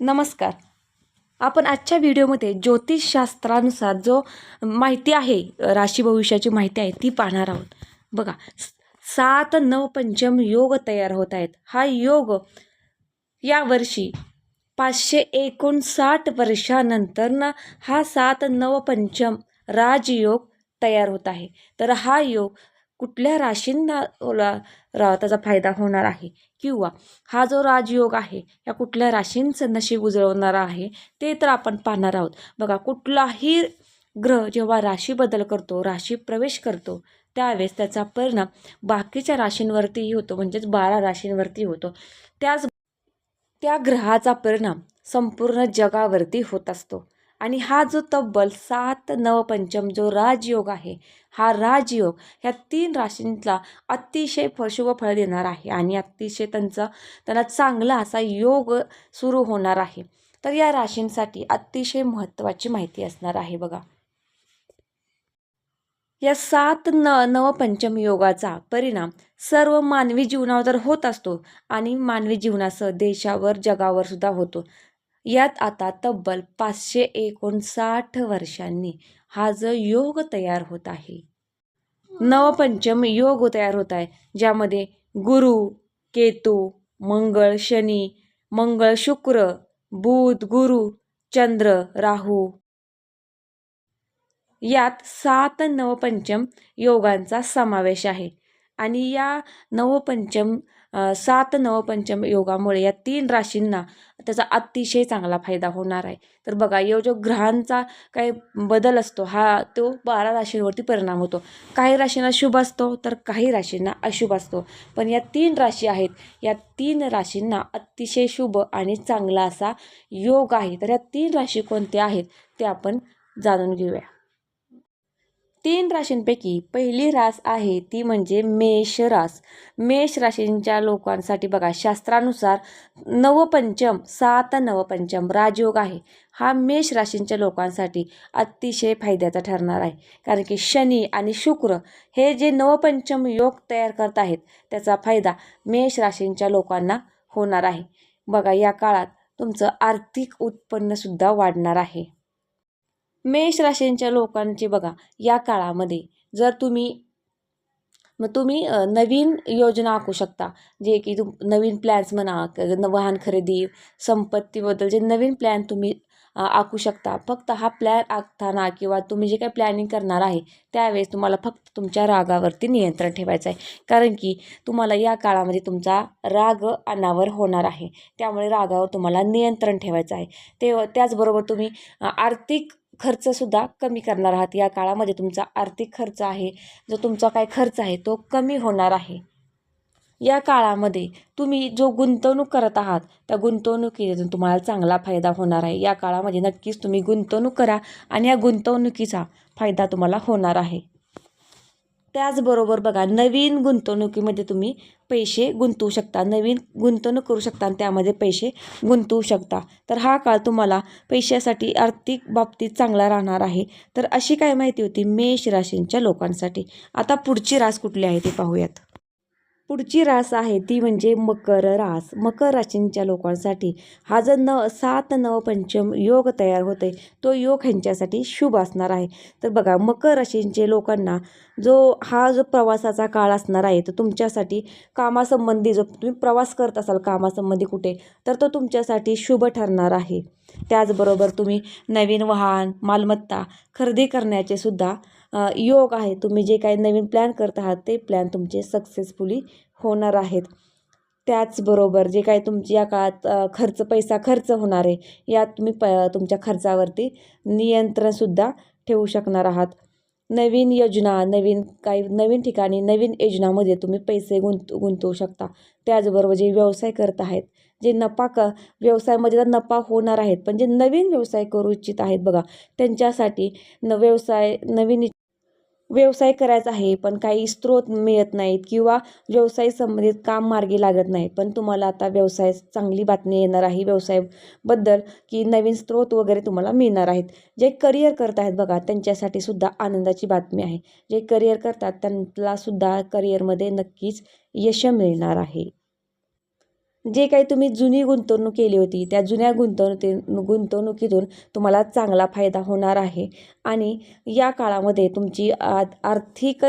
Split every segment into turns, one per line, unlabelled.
नमस्कार. आपण आजच्या व्हिडिओमध्ये ज्योतिषशास्त्रानुसार जो माहिती आहे राशी भविष्याची माहिती आहे ती पाहणार आहोत. बघा सात नव पंचम योग तयार होत आहेत. हा योग यावर्षी पाचशे एकोणसाठ वर्षानंतर ना हा सात नव पंचम राजयोग तयार होत आहे. तर हा योग कुठल्या राशींना ओला रा त्याचा फायदा होणार आहे? किंवा हा जो राजयोग आहे या कुठल्या राशींचं नशीब उजळवणारा आहे ते तर आपण पाहणार आहोत. बघा कुठलाही ग्रह जेव्हा राशी बदल करतो राशी प्रवेश करतो त्यावेळेस त्याचा परिणाम बाकीच्या राशींवरतीही होतो म्हणजेच बारा राशींवरती होतो. त्याच त्या ग्रहाचा परिणाम संपूर्ण जगावरती होत असतो. आणि हा जो तब्बल सात नवपंचम जो राजयोग आहे हा राजयोग ह्या तीन राशींचा अतिशय शुभ फळ देणार आहे आणि अतिशय त्यांचा त्यांना चांगला असा योग सुरू होणार आहे. तर या राशींसाठी अतिशय महत्त्वाची माहिती असणार आहे बघा. या सात न नवपंचम योगाचा परिणाम सर्व मानवी जीवनावर होत असतो आणि मानवी जीवनासह देशावर जगावर सुद्धा होतो. यात आता तब्बल पाचशे एकोणसाठ वर्षांनी हा जो योग तयार होत आहे. नवपंचम योग तयार होत आहे ज्यामध्ये गुरु केतू मंगळ शनी मंगळ शुक्र बुध गुरु चंद्र राहू. यात सात नवपंचम योगांचा समावेश आहे आणि या नवपंचम सात नवपंचम योगामुळे या तीन राशींना त्याचा अतिशय चांगला फायदा होणार आहे. तर बघा यो जो ग्रहांचा काही बदल असतो हा तो बारा राशींवरती परिणाम होतो. काही राशींना शुभ असतो तर काही राशींना अशुभ असतो. पण या तीन राशी आहेत या तीन राशींना अतिशय शुभ आणि चांगला असा योग आहे. तर या तीन राशी कोणत्या आहेत ते आपण जाणून घेऊया. तीन राशींपैकी पहिली रास आहे ती म्हणजे मेष रास. मेष राशींच्या लोकांसाठी बघा शास्त्रानुसार नवपंचम सात नवपंचम राजयोग आहे. हा मेष राशींच्या लोकांसाठी अतिशय फायद्याचा ठरणार आहे. कारण की शनी आणि शुक्र हे जे नवपंचम योग तयार करत आहेत त्याचा फायदा मेष राशींच्या लोकांना होणार आहे. बघा या काळात तुमचं आर्थिक उत्पन्नसुद्धा वाढणार आहे. मेष राशींच्या लोकांची बघा या काळामध्ये जर तुम्ही मग तुम्ही नवीन योजना आखू शकता. जे की तुम नवीन प्लॅन्स म्हणा वाहन खरेदी संपत्तीबद्दल जे नवीन प्लॅन तुम्ही आखू शकता. फक्त हा प्लॅन आखताना किंवा तुम्ही जे काही प्लॅनिंग करणार आहे त्यावेळेस तुम्हाला फक्त तुमच्या रागावरती नियंत्रण ठेवायचं आहे. कारण की तुम्हाला या काळामध्ये तुमचा राग अनावर होणार आहे. त्यामुळे रागावर तुम्हाला नियंत्रण ठेवायचं आहे. ते त्याचबरोबर तुम्ही आर्थिक खर्चसुद्धा कमी करणार आहात. या काळामध्ये तुमचा आर्थिक खर्च आहे. जो तुमचा काय खर्च आहे तो कमी होणार आहे. या काळामध्ये तुम्ही जो गुंतवणूक करत आहात त्या गुंतवणुकीतून तुम्हाला चांगला फायदा होणार आहे. या काळामध्ये नक्कीच तुम्ही गुंतवणूक करा आणि या गुंतवणुकीचा फायदा तुम्हाला होणार आहे. त्याचबरोबर बघा नवीन गुंतवणुकीमध्ये तुम्ही पैसे गुंतवू शकता. नवीन गुंतवणूक करू शकता आणि त्यामध्ये पैसे गुंतवू शकता. तर हा काळ तुम्हाला पैशासाठी आर्थिक बाबतीत चांगला राहणार आहे. तर अशी काय माहिती होती? मेष राशींच्या लोकांसाठी. आता पुढची रास कुठली आहे ते पाहूयात. पुढची रास आहे ती म्हणजे मकर रास. मकर राशींच्या लोकांसाठी हा जर न सात नवपंचम योग तयार होते तो योग ह्यांच्यासाठी शुभ असणार आहे. तर बघा मकर राशींचे लोकांना जो हा जो प्रवासाचा काळ असणार आहे तो तुमच्यासाठी कामासंबंधी जो तुम्ही प्रवास करत असाल कामासंबंधी कुठे तर तो तुमच्यासाठी शुभ ठरणार आहे. त्याचबरोबर तुम्ही नवीन वाहन मालमत्ता खरेदी करण्याचे सुद्धा योग आहे. तुम्ही जे काही नवीन प्लॅन करत आहात ते प्लॅन तुमचे सक्सेसफुली होणार आहेत. त्याचबरोबर जे काही तुमची या काळात खर्च पैसा खर्च होणार आहे यात तुम्ही प तुमच्या खर्चावरती नियंत्रणसुद्धा ठेवू शकणार आहात. नवीन योजना नवीन काही नवीन ठिकाणी नवीन योजनामध्ये तुम्ही पैसे गुंत गुंतवू शकता. त्याचबरोबर जे व्यवसाय करत आहेत जे नफा क व्यवसायामध्ये तर नफा होणार आहेत पण जे नवीन व्यवसाय करू इच्छित आहेत बघा त्यांच्यासाठी न व्यवसाय नवीन इ- व्यवसाय करायचा आहे पण काही स्रोत मिळत नाहीत किंवा व्यवसाय संबंधित काम मार्गी लागत नाही पण तुम्हाला आता व्यवसाय चांगली बातमी येणार आहे व्यवसायाबद्दल की नवीन स्रोत वगैरे तुम्हाला मिळणार आहेत. जे करिअर करत आहेत बघा त्यांच्यासाठी सुद्धा आनंदाची बातमी आहे. जे करिअर करतात त्यांना सुद्धा करिअरमध्ये नक्कीच यश मिळणार आहे. जे काही तुम्ही जुनी गुंतवणूक केली होती त्या जुन्या गुंतवणुकी गुंतवणुकीतून तुम्हाला चांगला फायदा होणार आहे. आणि या काळामध्ये तुमची आ आर्थिक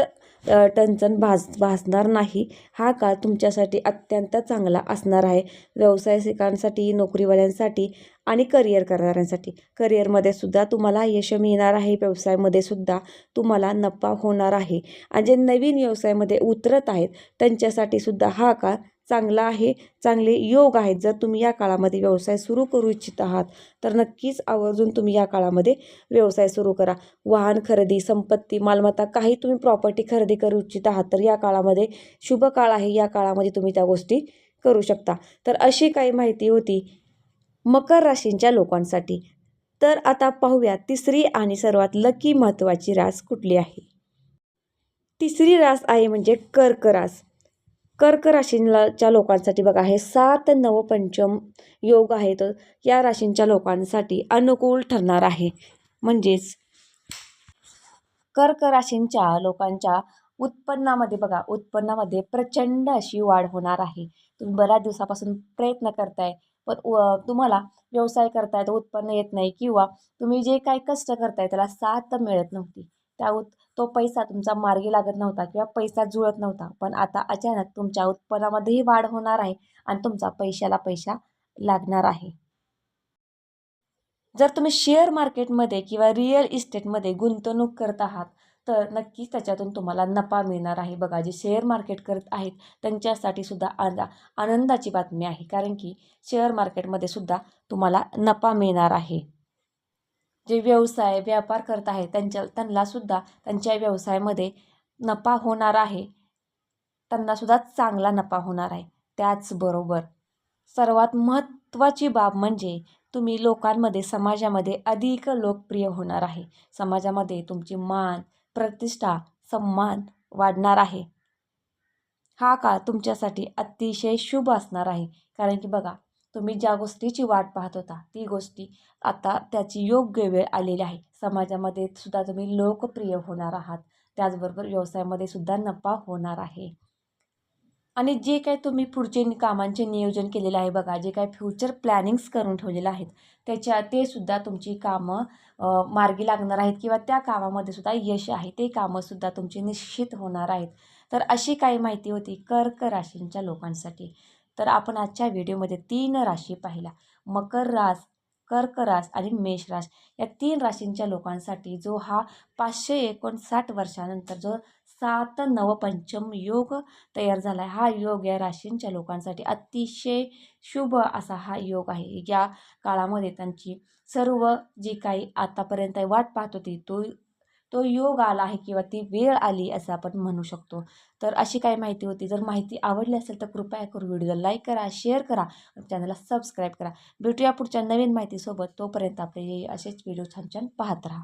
टंचन भास भासणार नाही. हा काळ तुमच्यासाठी अत्यंत चांगला असणार आहे. व्यावसायिकांसाठी नोकरीवाल्यांसाठी आणि करिअर करणाऱ्यांसाठी. करिअरमध्ये सुद्धा तुम्हाला यश मिळणार आहे. व्यवसायामध्ये सुद्धा तुम्हाला नफा होणार आहे. आणि जे नवीन व्यवसायामध्ये उतरत आहेत त्यांच्यासाठी सुद्धा हा काळ चांगला आहे चांगले योग आहेत. जर तुम्ही या काळामध्ये व्यवसाय सुरू करू इच्छित आहात तर नक्कीच आवर्जून तुम्ही या काळामध्ये व्यवसाय सुरू करा. वाहन खरेदी संपत्ती मालमत्ता काही तुम्ही प्रॉपर्टी खरेदी करू इच्छित आहात तर या काळामध्ये शुभ काळ आहे या काळामध्ये तुम्ही त्या गोष्टी करू शकता. तर अशी काही माहिती होती मकर राशींच्या लोकांसाठी. तर आता पाहूया तिसरी आणि सर्वात लकी महत्त्वाची रास कुठली आहे? तिसरी रास आहे म्हणजे कर्क रास. कर्क राशींच्या लोकांसाठी बघा हे सात नवपंचम योग योग आहेत. या राशींच्या लोकांसाठी अनुकूल ठरणार आहे. म्हणजेच कर्क राशींच्या लोकांच्या उत्पन्नामध्ये बघा उत्पन्नामध्ये प्रचंड अशी वाढ होणार आहे. तुम्ही बऱ्याच दिवसापासून प्रयत्न करताय पण व तुम्हाला व्यवसाय करताय तर उत्पन्न येत नाही किंवा तुम्ही जे काही कष्ट करताय त्याला साथ मिळत नव्हती. त्या उत तो पैसा तुमचा मार्गी लागत नव्हता किंवा पैसा जुळत नव्हता. पण आता अचानक तुमच्या उत्पन्नामध्येही वाढ होणार आहे आणि तुमचा पैशाला पैसा लागणार आहे. जर तुम्ही शेअर मार्केटमध्ये किंवा रिअल इस्टेटमध्ये गुंतवणूक करत आहात तर नक्कीच त्याच्यातून तुम्हाला नफा मिळणार आहे. बघा जे शेअर मार्केट करत आहेत त्यांच्यासाठी सुद्धा आनंदा आनंदाची बातमी आहे. कारण की शेअर मार्केटमध्ये सुद्धा तुम्हाला नफा मिळणार आहे. जे व्यवसाय व्यापार करत आहेत त्यांच्या त्यांनासुद्धा त्यांच्या व्यवसायामध्ये नफा होणार आहे. त्यांनासुद्धा चांगला नफा होणार आहे. त्याचबरोबर सर्वात महत्त्वाची बाब म्हणजे तुम्ही लोकांमध्ये समाजामध्ये अधिक लोकप्रिय होणार आहे. समाजामध्ये तुमची मान प्रतिष्ठा सन्मान वाढणार आहे. हा काळ तुमच्यासाठी अतिशय शुभ असणार आहे. कारण की बघा तुम्ही ज्या गोष्टीची वाट पाहत होता ती गोष्टी आता त्याची योग्य वेळ आलेली आहे. समाजामध्ये सुद्धा तुम्ही लोकप्रिय होणार आहात. त्याचबरोबर व्यवसायामध्ये सुद्धा नफा होणार आहे. आणि जे काही तुम्ही पुढचे कामांचे नियोजन केलेलं आहे बघा जे काही फ्युचर प्लॅनिंग्स करून ठेवलेलं आहेत त्याच्या ते सुद्धा तुमची कामं मार्गी लागणार आहेत किंवा त्या कामामध्ये सुद्धा यश आहे ते कामंसुद्धा तुमची निश्चित होणार आहेत. तर अशी काही माहिती होती कर्क राशींच्या लोकांसाठी. तर आपण आजच्या व्हिडिओमध्ये तीन राशी पाहिला मकर रास कर्क रास आणि मेष रास. या तीन राशींच्या लोकांसाठी जो हा पाचशे एकोणसाठ वर्षानंतर जो सात नवपंचम योग तयार झाला आहे हा योग या राशींच्या लोकांसाठी अतिशय शुभ असा हा योग आहे. या काळामध्ये त्यांची सर्व जी काही आतापर्यंत वाट पाहत होती तो तो योग आला आहे किंवा ती वेळ आली असं आपण म्हणू शकतो. तर अशी काही माहिती होती. जर माहिती आवडली असेल तर कृपया करू व्हिडिओला लाईक करा शेअर करा चॅनलला सबस्क्राईब करा. भेटूया पुढच्या नवीन माहितीसोबत. तोपर्यंत आपले असेच व्हिडिओ छान छान पाहत राहा.